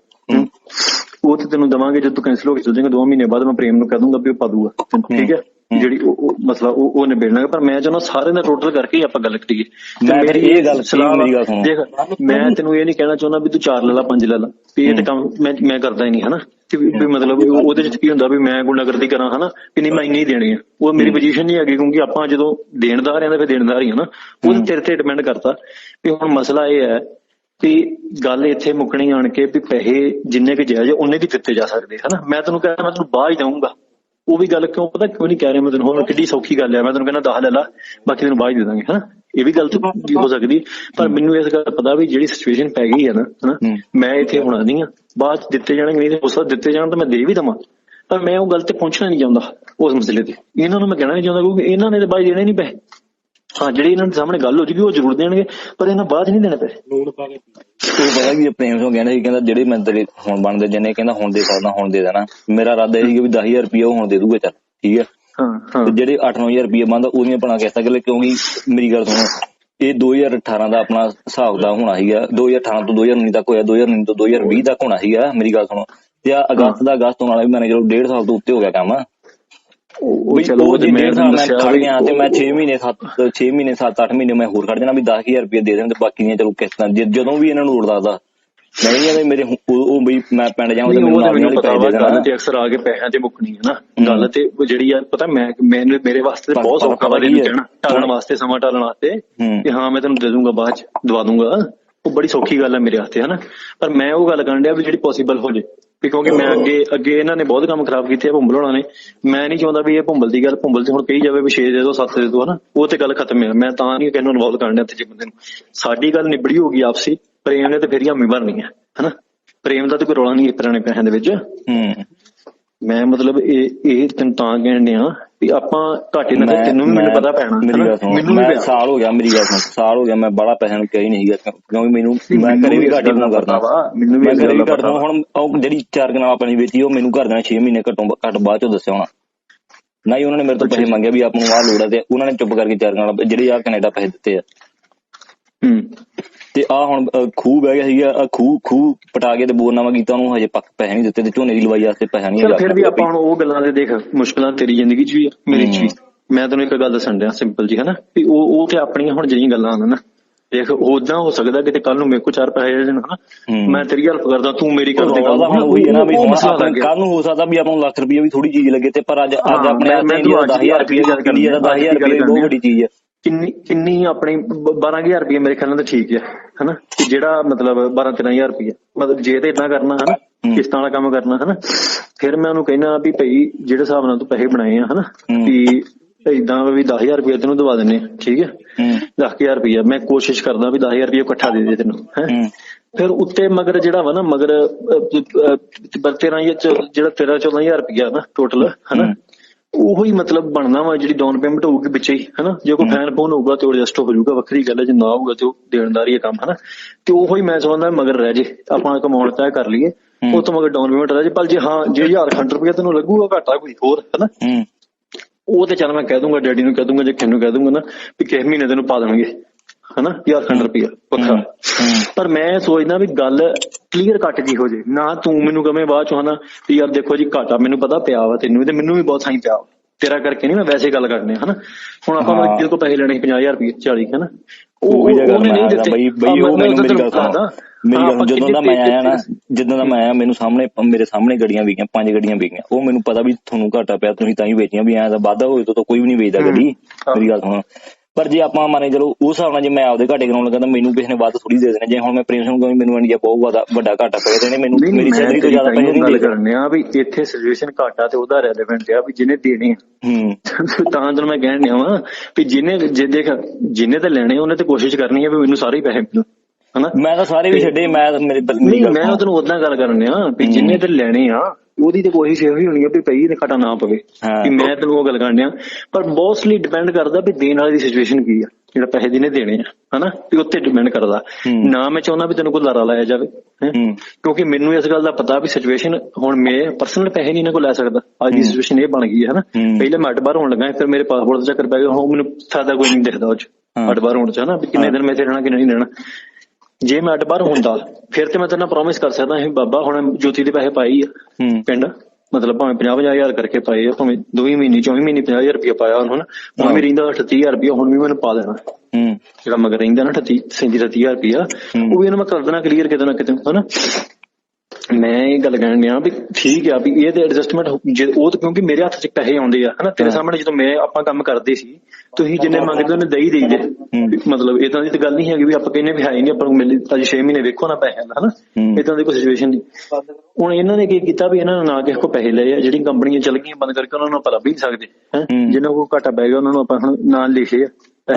ਉਹ ਤੇ ਤੈਨੂੰ ਦਵਾਂਗੇ ਜਦ ਤੂੰ ਕੈਨਸਲ ਹੋ ਕੇ ਚਲ ਜਾਏਗਾ 2 ਮਹੀਨੇ ਬਾਅਦ ਮੈਂ ਪ੍ਰੇਮ ਨੂੰ ਕਹਿ ਦੂੰਗਾ ਵੀ ਉਹ ਪਾ ਦੂਗਾ। ਠੀਕ ਹੈ? ਜਿਹੜੀ ਉਹ ਮਸਲਾ ਉਹ ਉਹ ਨਿਬੇੜਨਾ ਪਰ ਮੈਂ ਚਾਹੁੰਦਾ ਸਾਰੇ ਦਾ ਟੋਟਲ ਕਰਕੇ ਹੀ ਆਪਾਂ ਗੱਲ ਕਰੀਏ। ਮੈਂ ਫਿਰ ਇਹ ਗੱਲ ਸਲਾਹ ਮੇਰੀ ਗੱਲ ਸੁਣੋ। ਦੇਖ ਮੈਂ ਤੈਨੂੰ ਇਹ ਨਹੀਂ ਕਹਿਣਾ ਚਾਹੁੰਦਾ ਵੀ ਤੂੰ 4 ਲੈ ਲਾ 5 ਲੈ ਲਾ। ਇਹ ਤਾਂ ਕੰਮ ਮੈਂ ਮੈਂ ਕਰਦਾ ਹੀ ਨਹੀਂ ਹਨਾ? ਕਿ ਵੀ ਮਤਲਬ ਉਹ- ਉਹਦੇ ਚ ਕੀ ਹੁੰਦਾ ਵੀ ਮੈਂ ਗੁੰਡਾਗਰਦੀ ਕਰਾਂ ਹਨਾ? ਵੀ ਨਹੀਂ ਮੈਂ ਇੰਨੀ ਹੀ ਦੇਣੀ ਆ। ਉਹ ਮੇਰੀ ਪੋਜੀਸ਼ਨ ਨਹੀਂ ਹੈਗੀ ਕਿਉਂਕਿ ਆਪਾਂ ਜਦੋਂ ਦੇਣਦਾਰ ਆਂ ਤਾਂ ਫਿਰ ਦੇਣਦਾਰ ਹੀ ਹਨਾ? ਉਹ ਤੇਰੇ ਤੇ ਡਿਪੈਂਡ ਕਰਦਾ ਵੀ ਹੁਣ ਮਸਲਾ ਇਹ ਹੈ ਵੀ ਗੱਲ ਇੱਥੇ ਮੁੱਕਣੀ ਆਣ ਕੇ ਵੀ ਪੈਸੇ ਜਿੰਨੇ ਕਿ ਜਾਇਜ਼ ਉਹਨੇ ਕੀ ਦਿੱਤੇ ਜਾ ਸਕਦੇ ਹਨਾ? ਮੈਂ ਤੈਨੂੰ ਕਹਿੰਦਾ ਮੈਂ ਤੈਨੂੰ ਬਾਅਦ ਹੀ ਦਊਂਗਾ। ਉਹ ਵੀ ਗੱਲ ਕਿਉਂ ਪਤਾ ਕਿਉਂ ਨਹੀਂ ਕਹਿ ਰਿਹਾ ਮੈਂ ਤੈਨੂੰ? ਹੁਣ ਕਿੱਡੀ ਸੌਖੀ ਗੱਲ ਹੈ ਮੈਂ ਤੈਨੂੰ ਕਹਿੰਦਾ 10 ਲੈ ਲਾ ਬਾਕੀ ਤੈਨੂੰ ਬਾਅਦ ਹੀ ਦੇ ਦਾਂਗੇ ਹਨਾ? ਇਹ ਵੀ ਗੱਲ ਤਾਂ ਹੋ ਸਕਦੀ ਪਰ ਮੈਨੂੰ ਇਸ ਗੱਲ ਪਤਾ ਵੀ ਜਿਹੜੀ ਸਿਚੁਏਸ਼ਨ ਪੈ ਗਈ ਹੈ ਨਾ ਹਨਾ। ਮੈਂ ਇੱਥੇ ਹੋਣਾ ਨਹੀਂ ਆ। ਬਾਅਦ ਦਿੱਤੇ ਜਾਣਗੇ ਨਹੀਂ ਤੇ ਉਸ ਵਕਤ ਦਿੱਤੇ ਜਾਣ ਤਾਂ ਮੈਂ ਦੇ ਵੀ ਦਵਾਂ। ਪਰ ਮੈਂ ਉਹ ਗੱਲ ਤੇ ਪਹੁੰਚਣਾ ਨਹੀਂ ਚਾਹੁੰਦਾ ਉਸ ਮਸਲੇ ਤੇ। ਇਹਨਾਂ ਨੂੰ ਮੈਂ ਕਹਿਣਾ ਨਹੀਂ ਚਾਹੁੰਦਾ ਕਿਉਂਕਿ ਇਹਨਾਂ ਨੇ ਤਾਂ ਬਾਅਦ ਦੇਣੇ ਨਹੀਂ ਪਏ। ਹਾਂ ਜਿਹੜੀ ਇਹਨਾਂ ਦੇ ਸਾਹਮਣੇ ਗੱਲ ਹੋ ਜੂਗੀ ਉਹ ਜ਼ਰੂਰ ਦੇਣਗੇ ਪਰ ਇਹਨਾਂ ਬਾਅਦ ਨਹੀਂ ਦੇਣੇ ਪਏ ਉਹ ਪਤਾ ਕੀ ਹੈ, ਪ੍ਰੇਮ ਸਿੰਘ ਕਹਿੰਦਾ ਸੀ ਕਹਿੰਦਾ ਜਿਹੜੇ ਮੈਂ ਤੇਰੇ ਹੁਣ ਬਣਦੇ ਜਿੰਨੇ ਕਹਿੰਦਾ ਹੁਣ ਦੇ ਸਕਦਾ ਹੁਣ ਦੇ ਦੇਣਾ। ਮੇਰਾ ਇਰਾਦਾ ਇਹ ਸੀ ਵੀ 10000 ਰੁਪਏ ਉਹ ਹੁਣ ਦੇ ਦੂਗਾ ਚੱਲ ਠੀਕ ਹੈ ਹਾਂ ਹਾਂ। ਤੇ ਜਿਹੜੇ 8-9000 ਰੁਪਏ ਬੰਦ ਉਹਦੀਆਂ ਬਣਾ ਕੇ ਸਕੇ ਕਿਉਂਕਿ ਮੇਰੀ ਗੱਲ ਸੁਣੋ ਇਹ 2018 ਦਾ ਆਪਣਾ ਹਿਸਾਬ ਦਾ ਹੋਣਾ ਸੀਗਾ 2018 ਤੋਂ 2019 ਤੱਕ ਹੋਇਆ 2019 ਤੋਂ 2020 ਤੱਕ ਹੋਣਾ ਸੀਗਾ ਮੇਰੀ ਗੱਲ ਸੁਣੋ। ਤੇ ਆ ਅਗਸਤ ਦਾ ਅਗਸਤ ਹੋਣ ਵਾਲਾ ਵੀ ਮੈਨੇ ਚਲੋ 1.5 ਸਾਲ ਤੋਂ ਉੱਤੇ ਹੋ ਗਿਆ ਕੰਮ ਉਹ ਚਲੋ ਉਹ ਉਹ ਜੇ ਤੇ ਮੈਂ ਡੇਢ ਸਾਲ ਤੁਹਾਨੂੰ ਮੈਂ ਦੱਸਿਆ ਖੜ ਗਿਆ ਤੇ ਮੈਂ 6 ਮਹੀਨੇ 7 6 ਮਹੀਨੇ 7-8 ਮਹੀਨੇ ਮੈਂ ਹੋਰ ਖੜ ਜਾਣਾ ਵੀ 10000 ਰੁਪਏ ਦੇ ਦੇਣ ਤੇ ਬਾਕੀ ਦੀਆਂ ਚਲੋ ਕਿਸ਼ਤਾਂ ਜਦੋਂ ਵੀ ਇਹਨਾਂ ਨੂੰ ਲੋੜ ਮੈਂ ਨਹੀਂ ਕਹਿੰਦਾ ਮੇਰੇ ਉਹ ਬਈ ਮੈਂ ਪਿੰਡ ਜਾਵਾਂ ਤੇ ਮੈਨੂੰ ਨਾਲ ਨਾਲ ਪਤਾ ਵਾ ਗੱਲ ਤੇ ਅਕਸਰ ਆ ਕੇ ਪੈਸਿਆਂ ਤੇ ਮੁੱਕਣੀ ਹੈ ਨਾ। ਗੱਲ ਤੇ ਜਿਹੜੀ ਆ ਪਤਾ ਮੈਂ ਮੈਨੂੰ ਮੇਰੇ ਵਾਸਤੇ ਬਹੁਤ ਸੌਖਾ ਵਾ ਇਹਨੂੰ? ਕਹਿਣਾ। ਟਾਲਣ ਵਾਸਤੇ ਸਮਾਂ ਟਾਲਣ ਵਾਸਤੇ। ਕਿ ਹਾਂ ਮੈਂ ਤੈਨੂੰ ਦੇ ਦੂੰਗਾ ਬਾਅਦ ਚ ਦਵਾ ਦੂੰਗਾ। ਉਹ ਬੜੀ ਸੌਖੀ ਗੱਲ ਹੈ ਮੇਰੇ ਵਾਸਤੇ ਹਨਾ। ਪਰ ਮੈਂ ਉਹ ਗੱਲ ਕਰਨ ਡਿਆ ਵੀ ਜਿਹੜੀ ਪੋਸੀਬਲ ਹੋ ਜੇ। ਵੀ ਕਿਉਂਕਿ ਮੈਂ ਅੱਗੇ ਅੱਗੇ ਇਹਨਾਂ ਨੇ ਬਹੁਤ ਕੰਮ ਖਰਾਬ ਕੀਤੇ ਆ ਭੁੰਬਲ ਹੋਣਾ ਨੇ। ਮੈਂ ਨਹੀਂ ਚਾਹੁੰਦਾ ਵੀ ਇਹ ਭੁੰਬਲ ਦੀ ਗੱਲ ਭੁੰਬਲ ਤੇ ਹੁਣ ਕਹੀ ਜਾਵੇ ਵੀ 6 ਦੇ ਦਿਓ 7 ਦੇ ਦਿਓ ਹਨਾ। ਉਹ ਤੇ ਗੱਲ ਖਤਮ ਹੈ ਮੈਂ ਤਾਂ ਨਹੀਂ ਕਿਹਨੂੰ ਇਨਵੋਲਵ ਕਰਨ ਤੇ ਜੇ ਬੰਦੇ ਨੂੰ। ਸਾਡੀ ਗੱਲ ਨਿਬੜੀ ਹੋਗੀ ਆਪਸੀ। ਪ੍ਰੇਮ ਨੇ ਤੇ ਫਿਰ ਹੀ ਹਾਮੀ ਭਰਨੀ ਹੈ ਹਨਾ। ਪ੍ਰੇਮ ਦਾ ਤਾਂ ਕੋਈ ਰੌਲਾ ਨਹੀਂ ਪੁਰਾਣੇ ਪੈਸਿਆਂ ਦੇ ਵਿੱਚ। ਹੂੰ। ਮੈਂ ਮਤਲਬ ਇਹ ਇਹ ਤੈਨੂੰ ਤਾਂ ਕਹਿਣ ਡਿਆ ਵੀ ਆਪਾਂ ਘਾਟੇ ਨਾਲ ਤੈਨੂੰ ਵੀ ਮੈਨੂੰ ਪਤਾ ਪੈਣਾ ਮੇਰੀ ਹਨਾ? ਗੱਲ ਸੁਣ। ਮੈਨੂੰ ਵੀ ਸਾਲ ਹੋ ਗਿਆ ਮੇਰੀ ਗੱਲ ਸੁਣ। ਸਾਲ ਹੋ ਗਿਆ ਮੈਂ ਬੜਾ ਪੈਸਿਆਂ ਨੂੰ ਕਹੀ ਨਹੀਂ ਗਿਆ ਕਿਉਂਕਿ ਮੈਨੂੰ ਮੈਂ ਘਰੇ ਵੀ ਘਾਟੀ ਨੂੰ ਕਰਦਾ। ਮੈਨੂੰ ਵੀ ਗੱਲ ਵੀ ਪਤਾ ਹੁਣ ਉਹ ਜਿਹੜੀ ਚਾਰ ਕਨਾਲ ਆਪਣੀ ਵੇਚੀ ਉਹ ਮੈਨੂੰ ਘਰ ਦੇ 6 ਮਹੀਨੇ ਘੱਟੋਂ ਘੱਟ ਬਾਅਦ ਚੋਂ ਦੱਸਿਆ ਹੋਣਾ। ਨਾ ਹੀ ਉਹਨਾਂ ਨੇ ਮੇਰੇ ਤੋਂ ਪੈਸੇ ਮੰਗੇ ਵੀ ਆਪ ਨੂੰ ਆਹ ਲੋੜ ਹੈ ਤੇ ਉਹਨਾਂ ਨੇ ਚੁੱਪ ਕਰਕੇ ਚਾਰ ਕਨਾਲ ਜਿਹੜੇ ਆ ਕੈਨੇਡਾ ਪੈਸੇ ਦਿੱਤੇ ਆ। ਹੂੰ। ਤੇ ਆ ਹੁਣ ਖੂਹ ਬਹਿ ਗਿਆ ਸੀਗਾ ਆਹ ਖੂਹ ਖੂਹ ਪਟਾ ਕੇ ਤੇ ਬੋਰਨਾਮਾ ਕੀਤਾ ਉਹਨੂੰ ਹਜੇ ਪੱਕ ਪੈਸੇ ਨਹੀਂ ਦਿੱਤੇ ਤੇ ਝੋਨੇ ਦੀ ਲਵਾਈ ਵਾਸਤੇ ਪੈਸਾ ਨਹੀਂ ਫਿਰ ਵੀ ਆਪਾਂ ਹੁਣ ਉਹ ਗੱਲਾਂ ਦੇ ਦੇਖ ਮੁਸ਼ਕਲਾਂ ਤੇਰੀ ਜ਼ਿੰਦਗੀ 'ਚ ਵੀ ਆ ਮੇਰੇ 'ਚ ਵੀ। ਮੈਂ ਤੈਨੂੰ ਇੱਕ ਗੱਲ ਦੱਸਣ ਡਿਆ ਸਿੰਪਲ ਜੀ ਹਨਾ? ਵੀ ਉਹ ਉਹ ਤੇ ਆਪਣੀਆਂ ਹੁਣ ਜਿਹੜੀਆਂ ਗੱਲਾਂ ਹਨ ਨਾ। ਦੇਖ ਉਦਾਂ ਹੋ ਸਕਦਾ ਕਿਤੇ ਕੱਲ ਨੂੰ ਮੇਰੇ ਕੋਲ ਚਾਰ ਪੈਸੇ ਆ ਜਾਣ ਹਨਾ? ਹੂੰ। ਮੈਂ ਤੇਰੀ ਹੈਲਪ ਕਰਦਾ ਤੂੰ ਮੇਰੀ ਕਰ ਦੇ ਉਹਦਾ ਹੁਣ ਉਹੀ ਹੈ ਨਾ ਵੀ ਹੁਣ। ਕੱਲ ਨੂੰ ਹੋ ਸਕਦਾ ਵੀ ਆਪਾਂ ਨੂੰ ਲੱਖ ਰੁਪਏ ਵੀ ਥੋੜੀ ਚੀਜ਼ ਲੱਗੇ ਤੇ ਪਰ ਅੱਜ ਅੱਜ ਹਾਂ, ਆਪਣੇ ਦਾ ਤੁਹਾਨੂੰ 10000 ਰੁਪਏ ਗੱਲ ਕਰਨੀ 10000 ਰੁਪਏ ਬਹੁਤ ਵੱਡੀ ਚੀਜ਼ ਹੈ। ਕਿੰਨੀ ਕਿੰਨੀ ਆਪਣੀ 12000 ਰੁਪਏ ਮੇਰੇ ਖਿਆਲ ਨਾਲ ਤਾਂ ਠੀਕ ਹੈ ਹਨਾ? ਕਿ ਜਿਹੜਾ ਮਤਲਬ 12 13000 ਰੁਪਏ ਮਤਲਬ ਜੇ ਤੇ ਇਦਾਂ ਕਰਨਾ ਹਨਾ। ਕਿਸ਼ਤਾਂ ਵਾਲਾ ਕੰਮ ਕਰਨਾ ਹਨਾ? ਫਿਰ ਮੈਂ ਉਹਨੂੰ ਕਹਿਣਾ ਵੀ ਭਈ ਜਿਹੜੇ ਹਿਸਾਬ ਨਾਲ ਤੂੰ ਪੈਸੇ ਬਣਾਏ ਆ ਹਨਾ। ਵੀ ਇਦਾਂ ਵੀ 10000 ਰੁਪਏ ਤੈਨੂੰ ਦਵਾ ਦਿੰਨੇ ਠੀਕ ਹੈ। ਹੂੰ 10000 ਰੁਪਏ ਮੈਂ ਕੋਸ਼ਿਸ਼ ਕਰਦਾ ਵੀ 10000 ਰੁਪਏ ਇਕੱਠਾ ਦੇ ਦੇ ਤੈਨੂੰ ਹੈ? ਫਿਰ ਉੱਤੇ ਮਗਰ ਜਿਹੜਾ ਵਾ ਨਾ ਮਗਰ 13 ਜਿਹੜਾ 13 14000 ਰੁਪਇਆ ਨਾ ਟੋਟਲ ਹਨਾ। ਉਹੋ ਹੀ ਮਤਲਬ ਬਣਨਾ ਵਾ ਜਿਹੜੀ ਡਾਊਨ ਪੇਮੈਂਟ ਹੋਊਗੀ ਵਿੱਚੇ ਹੀ ਹਨਾ? ਜੇ ਕੋਈ ਫੈਨ ਫੋਨ ਹੋਊਗਾ ਤੇ ਉਹ ਐਡਜਸਟ ਹੋ ਜਾਊਗਾ ਵੱਖਰੀ ਗੱਲ ਹੈ ਜੇ ਨਾ ਹੋਊਗਾ ਤੇ ਉਹ ਦੇਣਦਾਰੀ ਹੈ ਕੰਮ ਹਨਾ? ਤੇ ਉਹੋ ਹੀ ਮੈਂ ਸਮਝਦਾ ਮਗਰ ਰਹਿ ਜੇ ਆਪਾਂ ਕਮਾਉਣ ਤੈਅ ਕਰ ਲਈਏ। ਉਹ ਤੋਂ ਮਗਰ ਡਾਊਨ ਪੇਮੈਂਟ ਰਹਿ ਜੇ ਪਰ ਜੇ ਹਾਂ ਜੇ 1000 ਖੰਡ ਰੁਪਏ ਤੈਨੂੰ ਲੱਗੂਗਾ ਘਾਟਾ ਕੋਈ ਹੋਰ ਹਨਾ? ਉਹ ਤੇ ਚੱਲ ਮੈਂ ਕਹਿ ਦੂੰਗਾ ਡੈਡੀ ਨੂੰ ਕਹਿ ਦੂੰਗਾ ਜੇ ਕਿਹਨੂੰ ਕਹਿ ਦੂੰਗਾ ਨਾ ਵੀ ਕਿਸੇ ਮਹੀਨੇ ਤੈਨੂੰ ਪਾ ਦੇਣਗੇ ਹਨਾ? 1000 ਖੰਡ ਰੁਪਏ ਵੱਖਰਾ। ਪਰ ਮੈਂ ਸੋਚਦਾ ਵੀ ਗੱਲ ਕਲੀਅਰ ਕੱਟ ਜੀ ਹੋ ਜੇ ਨਾ ਤੂੰ ਮੈਨੂੰ ਕਵੇਂ ਬਾਅਦ ਚ ਹਨਾ ਵੀ ਯਾਰ ਦੇਖੋ ਜੀ ਘਾਟਾ ਮੈਨੂੰ ਪਤਾ ਪਿਆ ਵਾ ਤੈਨੂੰ ਤੇ ਮੈਨੂੰ ਵੀ ਬਹੁਤ ਸਾਈ ਪਿਆ। ਤੇਰਾ ਕਰਕੇ ਨਹੀਂ ਮੈਂ ਵੈਸੇ ਗੱਲ ਕਰਨੇ ਹਨਾ। ਹੁਣ ਆਪਾਂ। ਮਤਲਬ ਜਿਹਦੇ ਕੋਲ ਪੈਸੇ ਲੈਣੇ ਸੀ 50000 ਰੁਪਏ 40 ਹਨਾ। ਉਹੀ ਉਹਨੇ ਨਹੀਂ ਮੈਂ ਦਿੱਤੇ। ਬਈ ਉਹ ਮੈਂ ਮੈਨੂੰ ਤਾਂ ਮੇਰੀ ਗੱਲ ਸੁਣ। ਮੇਰੀ ਗੱਲ ਜਦੋਂ ਦਾ ਮੈਂ ਆਇਆ ਨਾ ਜਦੋਂ ਦਾ ਮੈਂ ਆਇਆ ਮੈਨੂੰ ਸਾਹਮਣੇ ਮੇਰੇ ਸਾਹਮਣੇ ਗੱਡੀਆਂ ਵਿਕੀਆਂ ਪੰਜ ਗੱਡੀਆਂ ਵਿਕੀਆਂ। ਉਹ ਮੈਨੂੰ ਪਤਾ ਵੀ ਤੁਹਾਨੂੰ ਘਾਟਾ ਪਿਆ ਤੁਸੀਂ ਤਾਂ ਹੀ ਵੇਚੀਆਂ ਵੀ ਐਂ ਤਾਂ ਵਾਧਾ ਹੋਏ ਤਾਂ ਕੋਈ ਵੀ ਨਹੀਂ ਵੇਚਦਾ ਗੱਡੀ। ਮੇਰੀ ਗੱਲ ਸੁਣ। ਪਰ ਜੇ ਆਪਾਂ ਮੰਨੇ ਚਲੋ ਉਸ ਹਿਸਾਬ ਨਾਲ ਜੇ ਮੈਂ ਆਪਦੇ ਘਾਟੇ ਕਰਾਉਣ ਲੱਗਾ ਤਾਂ ਮੈਨੂੰ ਕਿਸੇ ਨੇ ਵੱਧ ਥੋੜੀ ਦੇ ਦੇਣਾ ਜੇ ਹੁਣ ਮੈਂ ਪ੍ਰੇਮ ਸਿੰਘ ਕਹਾਂ ਮੈਨੂੰ ਇੰਡੀਆ ਬਹੁਤ ਵੱਡਾ ਵੱਡਾ ਘਾਟਾ ਪਿਆ ਦੇਣੇ ਮੈਨੂੰ ਮੇਰੀ ਸੈਲਰੀ ਤੋਂ ਜ਼ਿਆਦਾ ਪੈਸੇ ਨਹੀਂ ਗੱਲ ਦੇ ਕਰਨੇ ਆ ਵੀ ਇੱਥੇ ਸਿਚੁਏਸ਼ਨ ਘਾਟਾ ਤੇ ਉਹਦਾ ਰੈਲੇਵੈਂਟ ਆ ਵੀ ਜਿਹਨੇ ਦੇਣੇ ਆ। ਹੂੰ। ਤਾਂ ਤੈਨੂੰ ਮੈਂ ਕਹਿਣ ਡਿਆ ਵਾਂ ਵੀ ਜਿਹਨੇ ਜੇ ਦੇਖ ਜਿਹਨੇ ਤੇ ਲੈਣੇ ਉਹਨੇ ਤੇ ਕੋਸ਼ਿਸ਼ ਕਰਨੀ ਹੈ ਵੀ ਮੈਨੂੰ ਸਾਰੇ ਹੀ ਪੈਸੇ ਮਿਲਣ। ਹਨਾ ਮੈਂ ਤਾਂ ਸਾਰੇ ਵੀ ਛੱਡੇ ਮੈਂ ਤਾਂ ਮੇਰੇ ਨਹੀਂ ਮੈਂ। ਤੈਨੂੰ ਉਦਾਂ ਗੱਲ ਕਰਨ ਡਿਆ ਵੀ ਜਿਹਨੇ ਤੇ ਲੈਣੇ ਆ ਉਹਦੀ ਤੇ ਕੋਸ਼ਿਸ਼ ਇਹੋ ਹੀ ਹੋਣੀ ਆ ਵੀ ਪਈ ਨੇ ਘਟਾ ਨਾ ਪਵੇ। ਕਿ ਮੈਂ ਤੈਨੂੰ ਉਹ ਗੱਲ ਕਰਨ ਡਿਆ ਪਰ ਮੋਸਟਲੀ ਡਿਪੈਂਡ ਕਰਦਾ ਵੀ ਦੇਣ ਵਾਲੇ ਦੀ ਸਿਚੁਏਸ਼ਨ ਕੀ ਆ ਜਿਹੜਾ ਪੈਸੇ ਜਿਹਨੇ ਦੇਣੇ ਆ ਹਨਾ ਵੀ ਉੱਤੇ ਡਿਪੈਂਡ ਕਰਦਾ। ਨਾ ਮੈਂ ਚਾਹੁੰਦਾ ਵੀ ਤੈਨੂੰ ਕੋਈ ਲਾਰਾ ਲਾਇਆ ਜਾਵੇ ਕਿਉਂਕਿ ਮੈਨੂੰ ਇਸ ਗੱਲ ਦਾ ਪਤਾ ਵੀ ਸਿਚੁਏਸ਼ਨ ਹੁਣ ਮੈਂ ਪਰਸਨਲ ਪੈਸੇ ਨਹੀਂ ਇਹਨਾਂ ਕੋਲ ਲੈ ਸਕਦਾ ਅੱਜ ਦੀ ਸਿਚੁਏਸ਼ਨ ਇਹ ਬਣ ਗਈ ਹੈ ਹਨਾ। ਪਹਿਲੇ ਮੈਂ ਅੱਡ ਬਾਹਰ ਹੋਣ ਲੱਗਾ ਫਿਰ ਮੇਰੇ ਪਾਸਪੋਰਟ ਦਾ ਚੱਕਰ ਪੈ ਗਿਆ ਹੁਣ ਮੈਨੂੰ ਫਾਇਦਾ ਕੋਈ ਨਹੀਂ ਦਿਖਦਾ ਉਹ ਚ। ਅੱਡ ਬਾਹਰ ਹੋਣ ਚ ਹਨਾ ਵੀ ਕਿੰਨੇ। ਦਿਨ ਮੈਂ ਇੱਥੇ ਰਹਿਣਾ ਕਿੰਨੇ ਨਹੀਂ ਰਹਿਣਾ ਜੇ ਮੈਂ ਅੱਡ ਬਾਹਰ ਹੁੰਦਾ ਫਿਰ ਤੇ ਮੈਂ ਤੈਨੂੰ ਪ੍ਰੋਮਿਸ ਕਰ ਸਕਦਾ ਸੀ ਬਾਬਾ ਹੁਣ ਜੋਤੀ ਦੇ ਪੈਸੇ ਪਾਈ ਆ। ਪਿੰਡ ਮਤਲਬ ਭਾਵੇਂ 50 ਹਜ਼ਾਰ ਕਰਕੇ ਪਾਏ ਆ ਭਾਵੇਂ ਦੋਵੇਂ ਮਹੀਨੇ ਚੌਵੀਂ ਮਹੀਨੇ 50000 ਰੁਪਏ ਪਾਇਆ ਉਹਨੂੰ ਹਨਾ ਹੁਣ ਵੀ ਰਹਿੰਦਾ 38000 ਰੁਪਏ ਹੁਣ ਵੀ ਮੈਨੂੰ ਪਾ ਦੇਣਾ। ਹੂੰ। ਜਿਹੜਾ ਮਗਰ ਰਹਿੰਦਾ ਨਾ 38 37000 ਰੁਪਇਆ ਹੂੰ। ਉਹ ਵੀ ਇਹਨਾਂ ਮੈਂ ਕਰ ਦੇਣਾ ਕਲੀਅਰ ਕਿਤੇ ਨਾ ਕਿਤੇ ਹਨਾ? ਮੈਂ ਇਹ ਗੱਲ ਕਹਿਣ ਡਿਆ ਵੀ ਠੀਕ ਆ ਵੀ ਇਹ ਤੇ ਐਡਜਸਟਮੈਂਟ ਜੇ ਉਹ ਤਾਂ ਕਿਉਂਕਿ ਮੇਰੇ ਹੱਥ 'ਚ ਪੈਸੇ ਆਉਂਦੇ ਆ ਹਨਾ ਤੇਰੇ ਸਾਹਮਣੇ ਜਦੋਂ ਮੈਂ ਆਪਾਂ ਕੰਮ ਕਰਦੇ ਸੀ ਤੁਸੀਂ ਜਿੰਨੇ ਮੰਗਦੇ ਉਹਨੇ ਦਈ ਦੇਈਦੇ ਮਤਲਬ ਇਦਾਂ ਦੀ ਤਾਂ ਗੱਲ ਨਹੀਂ ਹੈਗੀ ਵੀ ਆਪਾਂ ਕਹਿੰਨੇ ਵੀ ਹੈ ਨਹੀਂ ਆਪਾਂ ਨੂੰ ਮਿਲ ਅਜੇ 6 ਮਹੀਨੇ ਵੇਖੋ ਨਾ ਪੈਸੇ ਦਾ ਹਨਾ। ਇਦਾਂ ਦੀ ਕੋਈ ਸਿਚੁਏਸ਼ਨ ਨਹੀਂ ਹੁਣ ਇਹਨਾਂ ਨੇ ਕੀ ਕੀਤਾ ਵੀ ਇਹਨਾਂ ਨੇ ਨਾ ਕਿਸੇ ਕੋ ਪੈਸੇ ਲਏ ਆ ਜਿਹੜੀਆਂ ਕੰਪਨੀਆਂ ਚੱਲ ਗਈਆਂ ਬੰਦ ਕਰਕੇ ਉਹਨਾਂ ਨੂੰ ਆਪਾਂ ਲੱਭ ਹੀ ਨਹੀਂ ਸਕਦੇ ਹੈ। ਜਿਨ੍ਹਾਂ ਕੋਲ ਘਾਟਾ ਪੈ ਗਿਆ ਉਹਨਾਂ ਨੂੰ ਆਪਾਂ ਹੁਣ ਨਾਂ ਲਿਖੇ ਆ।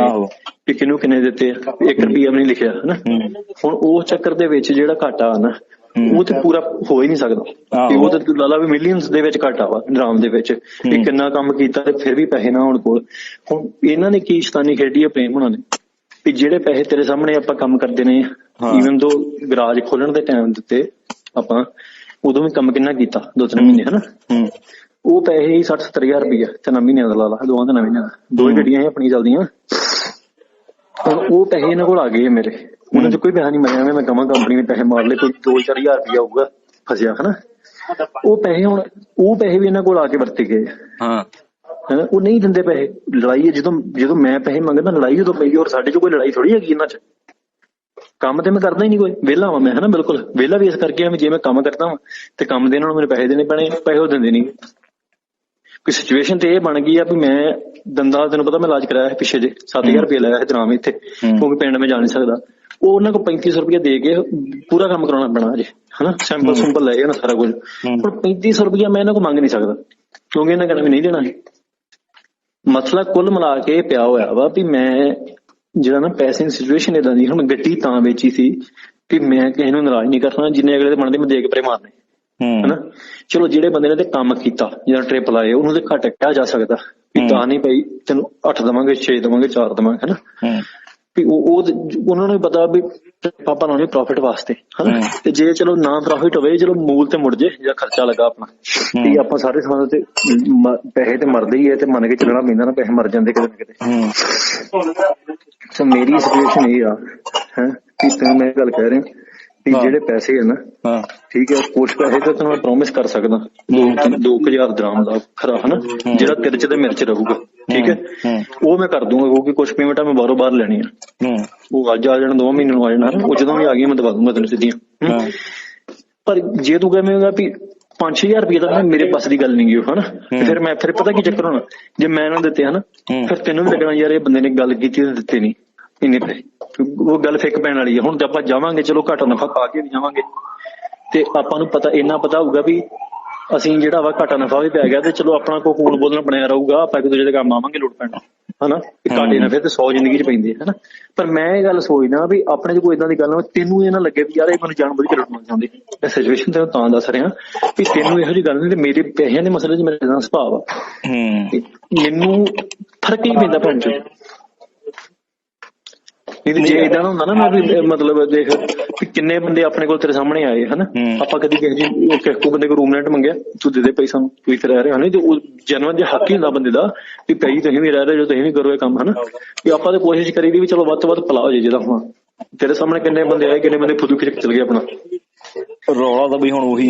ਆਹੋ। ਕਿ ਕਿਹਨੂੰ ਕਿੰਨੇ ਦਿੱਤੇ ਆ 1 ਰੁਪਿਆ ਵੀ ਨਹੀਂ ਲਿਖਿਆ ਹਨਾ। ਹੁਣ ਉਸ ਚੱਕਰ ਦੇ ਵਿੱਚ ਜਿਹੜਾ ਘਾਟਾ ਆ ਨਾ। ਉਹ ਤੇ ਪੂਰਾ ਹੋ ਹੀ ਨਹੀਂ ਸਕਦਾ। ਕਿ ਉਹ ਤੇ ਲਾਲਾ ਵੀ ਮਿਲੀਅਨਸ ਦੇ ਵਿੱਚ ਘਾਟਾ ਵਾ ਡਰਾਮ ਦੇ ਵਿੱਚ। ਕਿ ਹੂੰ। ਕਿੰਨਾ ਕੰਮ ਕੀਤਾ ਤੇ ਫਿਰ ਵੀ ਪੈਸੇ ਨਾ ਹੋਣ ਕੋਲ। ਹੁਣ ਇਹਨਾਂ ਨੇ ਕੀ ਸ਼ਤਾਨੀ ਖੇਡੀ ਆ ਪ੍ਰੇਮ ਹੁਣਾਂ ਨੇ? ਵੀ ਜਿਹੜੇ ਪੈਸੇ ਤੇਰੇ ਸਾਹਮਣੇ ਆਪਾਂ ਕੰਮ ਕਰਦੇ ਨੇ ਹਾਂ। ਈਵਨ ਦੋ ਗਰਾਜ ਖੋਲਣ ਦੇ ਟਾਈਮ ਦਿੱਤੇ ਆਪਾਂ ਉਦੋਂ ਵੀ ਕੰਮ ਕਿੰਨਾ ਕੀਤਾ? ਦੋ ਤਿੰਨ ਮਹੀਨੇ ਹਨਾ? ਹੂੰ। ਉਹ ਪੈਸੇ ਹੀ 60 70000 ਰੁਪਇਆ ਤਿੰਨ ਮਹੀਨਿਆਂ ਦਾ ਲਾ ਲਾ ਦੋਵਾਂ ਤਿੰਨ ਮਹੀਨਿਆਂ ਦਾ ਦੋ ਹੀ। ਹੂੰ। ਗੱਡੀਆਂ ਸੀ ਆਪਣੀ ਚੱਲਦੀਆਂ। ਹੁਣ ਉਹ ਪੈਸੇ ਇਹਨਾਂ ਕੋਲ ਆ ਗਏ ਮੇਰੇ। ਉਹਨਾਂ 'ਚ ਕੋਈ ਪੈਸਾ ਨਹੀਂ ਮਰਿਆ ਐਵੇਂ ਮੈਂ ਕਹਾਂ ਕੰਪਨੀ ਨੇ ਪੈਸੇ ਮਾਰ ਲਏ ਕੋਈ 2-4000 ਰੁਪਇਆ ਹੋਊਗਾ ਫਸਿਆ ਹਨਾ? ਉਹ ਪੈਸੇ ਹੁਣ ਉਹ ਪੈਸੇ ਵੀ ਇਹਨਾਂ ਕੋਲ ਆ ਕੇ ਵਰਤੇ ਗਏ। ਹਾਂ। ਹੈਨਾ? ਉਹ ਨਹੀਂ ਦਿੰਦੇ ਪੈਸੇ। ਲੜਾਈ ਹੈ ਜਦੋਂ ਜਦੋਂ ਮੈਂ ਪੈਸੇ ਮੰਗਦਾ ਲੜਾਈ ਜਦੋਂ ਪਈ ਔਰ ਸਾਡੇ 'ਚ ਕੋਈ ਲੜਾਈ ਥੋੜੀ ਹੈਗੀ ਇਹਨਾਂ 'ਚ। ਕੰਮ ਤੇ ਮੈਂ ਕਰਦਾ ਹੀ ਨਹੀਂ ਕੋਈ। ਵਿਹਲਾ ਵਾਂ ਮੈਂ ਹਨਾ? ਬਿਲਕੁਲ। ਵਿਹਲਾ ਵੀ ਇਸ ਕਰਕੇ ਆ ਜੇ ਮੈਂ ਕੰਮ ਕਰਦਾ ਵਾਂ ਤੇ ਕੰਮ ਦੇ ਇਹਨਾਂ ਨੂੰ ਮੇਰੇ ਪੈਸੇ ਦੇਣੇ ਪੈਣੇ ਪੈਸੇ ਉਹ ਦਿੰਦੇ ਨਹੀਂ। ਕੋਈ ਸਿਚੁਏਸ਼ਨ ਤੇ ਇਹ ਬਣ ਗਈ ਆ ਵੀ ਮੈਂ ਦੰਦਾਂ ਤੈਨੂੰ ਪਤਾ ਮੈਂ ਇਲਾਜ ਕਰਾਇਆ ਸੀ ਪਿੱਛੇ ਜੇ 7000 ਰੁਪਏ ਲਾਇਆ ਸੀ ਦਰਾਮ ਇੱਥੇ ਹੂੰ। ਕਿਉਂਕਿ ਪਿੰਡ ਮੈਂ ਜਾ ਨਹੀਂ ਸਕਦਾ। ਉਹ ਉਹਨਾਂ ਕੋਲ 3500 ਰੁਪਏ ਦੇ ਕੇ ਪੂਰਾ ਕੰਮ ਕਰਾਉਣਾ ਪੈਣਾ ਅਜੇ ਹਨਾ? ਸੈਂਪਲ ਸਿੰਪਲ ਲੈ ਜਾਣਾ ਸਾਰਾ ਕੁਝ। ਹੂੰ। ਹੁਣ 3500 ਰੁਪਏ ਮੈਂ ਇਹਨਾਂ ਕੋਲ ਮੰਗ ਨਹੀਂ ਸਕਦਾ ਕਿਉਂਕਿ ਇਹਨਾਂ ਕਹਿੰਦਾ ਵੀ ਨਹੀਂ ਦੇਣਾ ਹੈ ਮਸਲਾ ਕੁੱਲ ਮਿਲਾ ਕੇ ਪਿਆ ਹੋਇਆ ਵਾ ਵੀ ਮੈਂ ਜਿਹੜਾ ਨਾ ਪੈਸੇ ਦੀ ਸਿਚੁਏਸ਼ਨ ਇਦਾਂ ਦੀ ਹੁਣ ਗੱਡੀ ਤਾਂ ਵੇਚੀ ਸੀ ਕਿ ਮੈਂ ਕਿਸੇ ਨੂੰ ਨਾਰਾਜ਼ ਨਹੀਂ ਕਰਨਾ ਜਿੰਨੇ ਅਗਲੇ ਦੇ ਬਣਦੇ ਮੈਂ ਦੇ ਕੇ ਪਰੇ ਮਾਰਨੇ। ਹੂੰ ਹਨਾ? ਚਲੋ ਜਿਹੜੇ ਬੰਦੇ ਨੇ ਤੇ ਕੰਮ ਕੀਤਾ ਜਿਹੜਾ ਟ੍ਰਿਪ ਲਾਏ ਉਹਨੂੰ ਤੇ ਘੱਟ ਕਿਹਾ ਜਾ ਸਕਦਾ ਵੀ। ਤਾਂ ਨਹੀਂ ਪਈ ਤੈਨੂੰ 8 ਦਵਾਂਗੇ 6 ਦਵਾਂਗੇ 4 ਦਵਾਂਗੇ ਹਨਾ? ਵੀ ਉਹ ਉਹ ਤੇ ਉਹਨਾਂ ਨੂੰ ਪਤਾ ਵੀ ਪਾਪਾ ਲਾਉਣੇ ਪ੍ਰੋਫਿਟ ਵਾਸਤੇ ਹਨਾ। ਤੇ ਜੇ ਚਲੋ ਨਾ ਪ੍ਰੋਫਿਟ ਹੋਵੇ ਚਲੋ ਮੂਲ ਤੇ ਮੁੜ ਜੇ ਜਾਂ ਖਰਚਾ ਲੱਗਾ ਆਪਣਾ। ਵੀ ਆਪਾਂ ਸਾਰੇ ਸਮਾਂ ਤੇ ਪੈਸੇ ਤੇ ਮਰਦੇ ਹੀ ਹੈ ਤੇ ਮੰਨ ਕੇ ਚੱਲਣਾ ਪੈਂਦਾ ਨਾ ਪੈਸੇ ਮਰ ਜਾਂਦੇ ਕਿਤੇ ਨਾ ਕਿਤੇ। ਸੋ ਮੇਰੀ ਸਿਚੁਏਸ਼ਨ ਇਹ ਆ ਹੈ ਕਿ ਤੈਨੂੰ ਮੈਂ ਗੱਲ ਕਹਿ ਰਿਹਾ। ਵੀ। ਜਿਹੜੇ ਪੈਸੇ ਆ ਨਾ ਹਾਂ। ਠੀਕ ਹੈ ਕੁਛ ਪੈਸੇ ਤਾਂ ਮੈਂ ਪ੍ਰੋਮਿਸ ਕਰ ਸਕਦਾ। 2000 ਦਰਾਮ ਦਾ ਖਰਾ ਹਨਾ? ਜਿਹੜਾ ਤੇਰੇ ਚ ਤੇ ਮੇਰੇ ਚ ਰਹੂਗਾ ਠੀਕ ਹੈ। ਉਹ ਮੈਂ ਕਰ ਦੂੰਗਾ ਕਿਉਂਕਿ ਕੁਛ ਪੇਮੈਂਟਾਂ ਮੈਂ ਬਾਹਰੋਂ ਬਾਹਰ ਲੈਣੀ ਆ। ਹੂੰ। ਉਹ ਅੱਜ ਆ ਜਾਣ ਦੋ ਮਹੀਨੇ ਨੂੰ ਆ ਜਾਣਾ। ਉਹ ਜਦੋਂ ਵੀ ਆ ਗਈ ਮੈਂ ਦਵਾ ਦੂੰਗਾ ਤੈਨੂੰ ਸਿੱਧੀਆਂ ਪਰ ਜੇ ਤੂੰ ਕਹੇਂਗਾ ਵੀ 5000 ਰੁਪਏ ਤਾਂ ਮੇਰੇ ਪਾਸ ਦੀ ਗੱਲ ਨਹੀਂ ਗਈ ਹਨਾ? ਤੇ ਫਿਰ ਮੈਂ ਫਿਰ ਪਤਾ ਕੀ ਚੱਕਰ ਹੋਣਾ? ਜੇ ਮੈਂ ਇਹਨਾਂ ਨੂੰ ਦਿੱਤੇ ਹਨਾ। ਫਿਰ ਤੈਨੂੰ ਵੀ ਲੱਗਣਾ ਯਾਰ ਇਹ ਬੰਦੇ ਨੇ ਗੱਲ ਕੀਤੀ ਤੇ ਦਿੱਤੇ ਨਹੀਂ ਇੰਨੇ ਪੈਸੇ। ਉਹ ਗੱਲ ਫਿੱਕ ਪੈਣ ਵਾਲੀ ਹੈ ਹੁਣ ਤੇ ਆਪਾਂ ਜਾਵਾਂਗੇ ਚਲੋ ਘਾਟਾ ਨਫਾ ਪਾ ਕੇ ਵੀ ਜਾਵਾਂਗੇ। ਤੇ ਆਪਾਂ ਨੂੰ ਪਤਾ ਇੰਨਾ ਪਤਾ ਹੋਊਗਾ ਵੀ ਅਸੀਂ ਜਿਹੜਾ ਵਾ ਘਾਟਾ ਨਫਾ ਵੀ ਪੈ ਗਿਆ ਤੇ ਚਲੋ ਆਪਣਾ ਕੋ ਕੂਲ ਬੋਲਣਾ ਬਣਿਆ ਰਹੂਗਾ ਆਪਾਂ ਇੱਕ ਦੂਜੇ ਦੇ ਕੰਮ ਆਵਾਂਗੇ ਲੋੜ ਪੈਣਾ ਹਨਾ? ਘਾਟੇ ਨਫੇ ਤੇ 100 ਜ਼ਿੰਦਗੀ ਚ ਪੈਂਦੇ ਹਨਾ? ਪਰ ਮੈਂ ਇਹ ਗੱਲ ਸੋਚਦਾ ਵੀ ਆਪਣੇ 'ਚ ਕੋਈ ਇਦਾਂ ਦੀ ਗੱਲ ਨਾ ਹੋਵੇ, ਤੈਨੂੰ ਇਹ ਨਾ ਲੱਗੇ ਵੀ ਯਾਰ ਇਹ ਮੈਨੂੰ ਜਾਣ ਬੁੱਝ ਕੇ ਲੁੱਟਣਾ ਚਾਹੁੰਦੇ ਇਹ ਸਿਚੁਏਸ਼ਨ ਤੇ ਤਾਂ ਦੱਸ ਰਿਹਾ ਵੀ ਤੈਨੂੰ ਇਹੋ ਜਿਹੀ ਗੱਲ ਨਹੀਂ ਤੇ ਮੇਰੇ ਪੈਸਿਆਂ ਦੇ ਮਸਲੇ 'ਚ ਮੇਰੇ ਨਾਲ ਸੁਭਾਅ ਆ ਮੈਨੂੰ ਫ਼ਰਕ ਹੀ ਪੈਂਦਾ ਚੋ ਨਹੀਂ ਤੇ ਜੇ ਇਦਾਂ ਹੁੰਦਾ ਨਾ ਮੈਂ ਵੀ ਮਤਲਬ ਦੇਖ ਵੀ ਕਿੰਨੇ ਬੰਦੇ ਆਪਣੇ ਕੋਲ ਤੇਰੇ ਸਾਹਮਣੇ ਆਏ ਹਨਾ। ਆਪਾਂ ਕਦੀ ਕਿਸੇ ਜੀ ਕਿਸੇ ਕੋ ਬੰਦੇ ਕੋ ਰੂਮ ਰੈਂਟ ਮੰਗਿਆ ਤੂੰ ਦੇ ਦੇ ਪੈਸਾ ਨੂੰ ਕੋਈ ਫਿਰ ਰਹਿ ਰਿਹਾ ਨਹੀਂ ਤੇ ਉਹ ਜਨਮ ਦੇ ਹੱਕ ਹੀ ਹੁੰਦਾ ਬੰਦੇ ਦਾ ਵੀ ਪੈਸੇ ਤੁਸੀਂ ਵੀ ਰਹਿ ਰਹੇ ਜੋ ਤੁਸੀਂ ਵੀ ਕਰੋ ਇਹ ਕੰਮ ਹਨਾ? ਵੀ ਆਪਾਂ ਤੇ ਕੋਸ਼ਿਸ਼ ਕਰੀਦੀ ਵੀ ਚਲੋ ਵੱਧ ਤੋਂ ਵੱਧ ਭਲਾ ਹੋ ਜਾਏ ਜਿਹਦਾ ਹੁਣ ਤੇਰੇ ਸਾਹਮਣੇ ਕਿੰਨੇ ਬੰਦੇ ਆਏ ਕਿੰਨੇ ਬੰਦੇ ਫੁਦੂ ਖਿੱਚ ਚਲ ਗਏ ਆਪਣਾ। ਰੌਲਾ ਤਾਂ ਬਈ ਹੁਣ ਉਹੀ